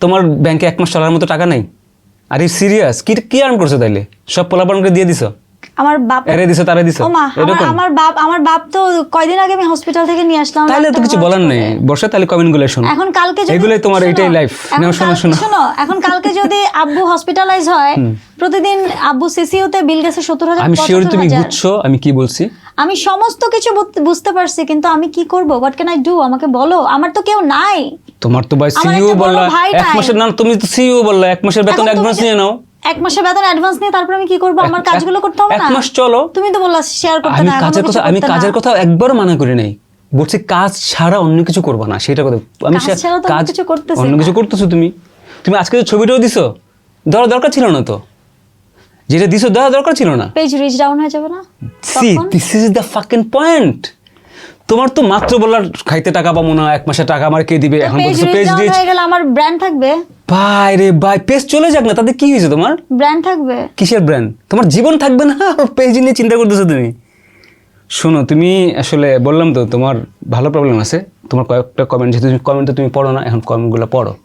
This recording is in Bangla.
তোমার ব্যাংকে এক মাস চলার মতো টাকা নাই? আর এই সিরিয়াস কি কি আর্ন করছ তাইলে? সব পোলাপানকে দিয়ে দিছো? আমার বাপ এরে দিছো তারে দিছো? ও মা আমার- আমার বাপ আমার বাপ তো কয়দিন আগে আমি হসপিটাল থেকে নিয়ে আসলাম তাহলে তো কিছু বলার। নেই। বর্ষা তাহলে কমেন্টগুলো শোনো। এখন কালকে যদি এগুলোই তোমার এটাই লাইফ নাও শোনো শোনো। শোনো এখন কালকে যদি আব্বু হসপিটালাইজ হয় প্রতিদিন আব্বু সিসিউতে বিল গেছে সত্তর হাজার আমি শিওর তুমি। বুঝছ আমি কি বলছি? আমি সমস্ত কিছু বুঝ- বুঝতে পারছি কিন্তু আমি কি করব? হোয়াট ক্যান আই ডু আমাকে বলো। আমার তো কেউ নাই। তোমার তো ভাই সিইও বললা এক মাসের নাম তুমি তো সিইও বললা এক মাসের বেতন অ্যাডভান্স নিয়ে নাও। এক মাসের বেতন অ্যাডভান্স নিয়ে তারপর আমি কি করব? আমার কাজগুলো করতে হবে না? এক মাস চলো। তুমি তো বললা শেয়ার করতে না এখনও কাজের কথা আমি কাজের কথা একবারও মানা করি নাই। বলছি কাজ ছাড়া অন্য কিছু করবা না সেটা কথা। আমি কাজ কিছু করতেছি অন্য না। কিছু করতেছো তুমি। তুমি আজকে যে ছবিটাও দিছো দেওয়ার দরকার ছিল না তো। যেটা দিছো দেওয়ার দরকার ছিল না। পেজ রিচ ডাউন হয়ে যাবে না see this is the fucking point তোমার তো মাত্র বললার খাইতে টাকা পাবো না এক মাসে টাকা আমার কে দিবে? এখন বলছো পেজ দিয়ে রিচ হয়ে গেলে আমার ব্র্যান্ড থাকবে। ভাই রে ভাই পেজ চলে যাক না তাতে কি হয়েছে তোমার? ব্র্যান্ড থাকবে। কিসের ব্র্যান্ড তোমার জীবন থাকবে না? আর পেজ নিয়ে চিন্তা করতেছো তুমি। শোনো তুমি আসলে বললাম তো তোমার ভালো প্রবলেম আছে। তোমার কয়েকটা কমেন্ট যেহেতু কমেন্ট তুমি পড়ো না এখন কমেন্টগুলো পড়ো।